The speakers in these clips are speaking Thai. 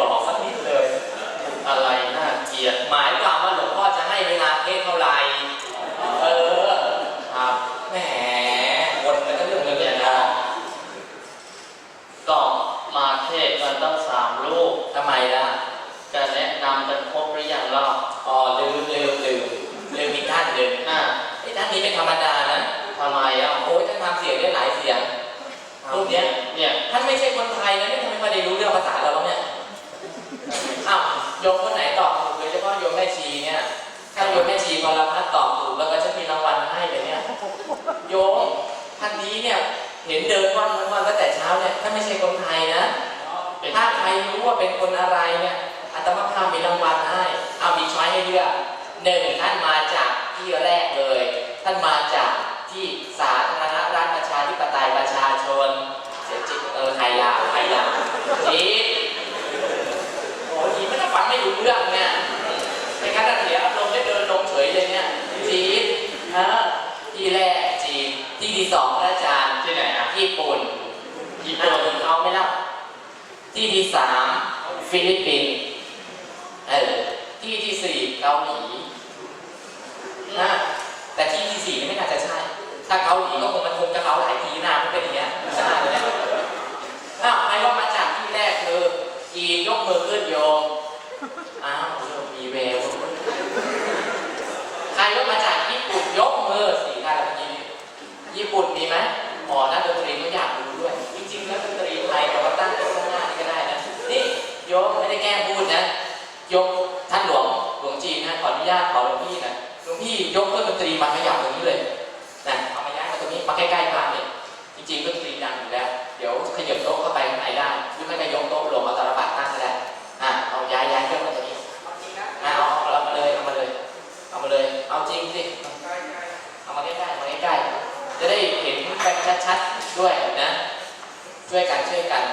บอกสักนิดเลย อะไรน่าเกลียดหมายความว่าหลวงพ่อจะให้เวลาเทศเท่าไหร่เออครับแหมคนมันก็เรื่องเงินเนะก็มาเทศมันต้องสามลูกทำไมล่ะจะแนะนำกันครบหรือยังล่ะอ๋อลืมลืมลืมลืมมีท่านหนึ่งอะไอ้ท่านนี้เป็นธรรมดานะทำไมอะโอ้ยท่านทำเสียงได้หลายเสียงรูปเนี้ยเนี่ยท่านไม่ใช่คนไทยนะเนี่ทำไมมาได้รู้เรื่องภาษา โยมแม่ชีพอเราพัดตอบถูกแล้วก็จะมีรางวัลให้เลยเนี่ยโยมท่านนี้เนี่ยเห็นเดินวันวันวันตั้งแต่เช้าเนี่ยท่าไม่ใช่คนไทยนะ ถ้าใครรู้ว่าเป็นคนอะไรเนี่ยอาตมาภาพมีรางวัลให้เอามีช้อยให้เลือกหนึ่งท่านมาจากที่แรกเลย ท่านมาจากที่สาธารณรัฐประชาธิปไตยประชาชนเสียจิตเออไทยลาวไทยลาวจีนโอ้จีนไม่ได้ฟังไม่รู้เรื่องเนี่ยเป็นการเสียอารมณ์ได้เดินลงเฉยเลยเนี่ยจีนฮะที่แรกจีนที่ที่สองพระอาจารย์ ที่ไหนอะ ญี่ปุ่น ญี่ อะ ปุ่น เอาไหม่ล่ะที่ที่สาม ฟิลิปปินส์เออที่ที่สี่เกาหลีนะแต่ที่ที่สี่นี่ไม่น่าจะใช่ ถ้าเกาหลีก็คงมันคงจะเกาหลายทีหน้ามันเป็นอย่างเงี้ยใช่เลยนะอ้าวใครว่ามาจากที่แรกคือจีนยกมือขึ้นโยมอ้าวโยมมีแววใครว่ามาจากญี่ปุ่นยกมือสี่ท่านแล้วเมื่อกี้นี้ญี่ปุ่นมีไหมอ๋อนักดนตรีก็อยากรู้ด้วย จริงๆแล้วดนตรีไทยเราก็ตั้งตัวข้างหน้านี่ก็ได้นะ นี่โยม ได้แกล้งพูดนะ ยกท่านหลวงหลวงจีนนะขออนุญาตขอหลวงพี่นะหลวงพี่ยกเครื่องดนตรีมาขยับตรงนี้เลยนะเอามาย้ายมาตรงนี้มาใกล้ๆพระเนี่ยจริงๆดนตรีดังอยู่แล้ว เดี๋ยวขยับโต๊ะเข้าไปข้างในได้หรือไม่ก็ยกโต๊ะลงเอาตาลปัดตั้งก็ได้อะเอาย้ายย้ายเครื่องมาตรงนี้อะเอาเอาเอามาเลยเอามาเลยเอามาเลยเอาจริงสิเอามาใกล้ๆมาใกล้ๆจะได้เห็นกันชัดๆด้วยนะ ช่วยกันช่วยกัน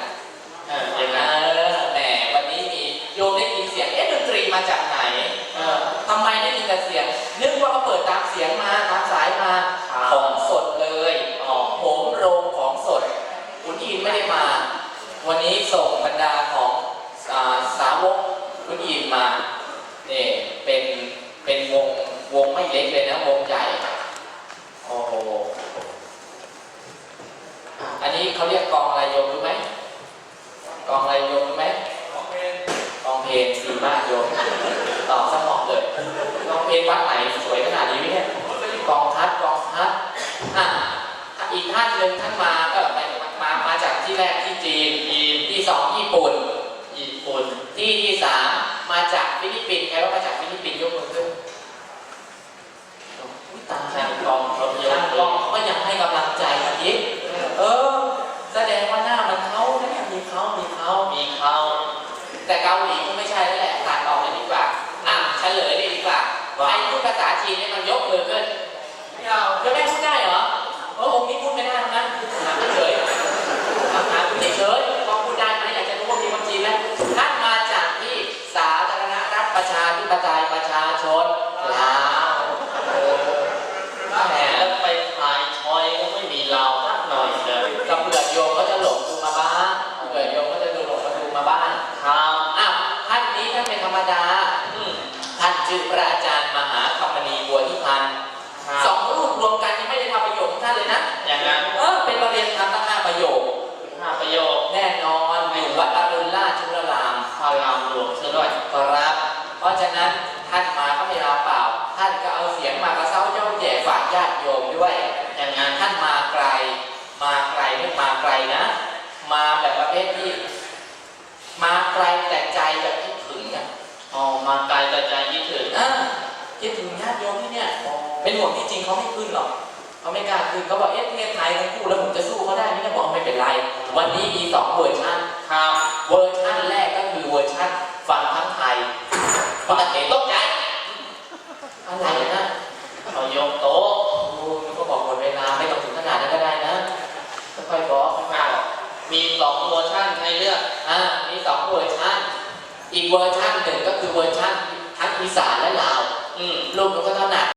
มเสียงมาตามสายมา ของสดเลยอ๋อโหมโรงของสด คุณอินไม่ได้มา วันนี้ส่งบรรดาของอ่าสาวกคุณอินมาเนี่ยเป็นเป็นวงวงไม่เล็กเลยนะวงใหญ่โอ้โหอะอันนี้เขาเรียกกองอะไรโยมรู้ไหมกองอะไรโยมรู้ไหมกองเพลงกองเพลงดีมากโยมตอบสมองเลยกองเพลงวัดไหนสวยขนาดนี้ไหมเนี่ย กองทัดกองทัดอะอีกท่านหนึ่งท่านมาเออไม่มามามาจากที่แรกที่จีนที่ที่สองญี่ปุ่น ญี่ปุ่น ที่ที่สามมาจากฟิลิปปินส์ใครว่ามาจากฟิลิปปินส์ยกมือขึ้นอุ๊ยตายช่างกองรถยนช่างต์กล้องเขาก็ยังให้กำลังใจอาทิตย์เออ แสดงว่าหน้ามันเขาเนี่ยมีเขามีเขามีเขาแต่เกาหลีก็ไม่ใช่แล้วแหละตัดออกเลยดีกว่า อะเฉลยเลยดีกว่าใครพูดภาษาจีนเนี่ยมันยกมือ ทำประโยคของท่านเลยนะอย่างนั้นเออเป็นประเรียนทำตั้งห้าประโยคห้าประโยค แน่นอนอยู่วัดอรุณราชชุลรามพารามหลวงซะด้วยครับ เพราะฉะนั้นท่านมาก็ไม่ลาเปล่า ท่านก็เอาเสียงมากระเซ้าเย้าแย่ฝากญาติโยมด้วย อย่างนั้นท่านมาไกล มาไกลไม่มาไกลนะ มาแบบประเภทที่ มาไกลแต่ใจแบบคิดถึงอะอ๋อมาไกลกระจายคิดถึงอ่าคิดถึงญาติโยมที่เนี่ยเป็นห่วงที่จริงเขาไม่ขึ้นหรอกเขาไม่กล้า ขึ้นเขาบอกเอ๊ะประเทศไทยทั้งคู่แล้วผมจะสู้เขาได้ไหมเนี่ยบอกไม่เป็นไร วันนี้มีสองเวอร์ชันครับเวอร์ชันแรกก็คือเวอร์ชันฟังทั้งไทยฟังเห็นตกใจอะไรนะเอายกโต๊ะโอ้ยก็บอกหมดเวลาไม่ต้องถึงขนาดนั้นก็ได้นะค่อยๆบอกค่อยๆบอกมีสองเวอร์ชันให้เลือกอ่ามีสองเวอร์ชันอีกเวอร์ชันหนึ่งก็คือเวอร์ชันทั้งอีสานและลาวอืมลูกมันก็เท่าหนัก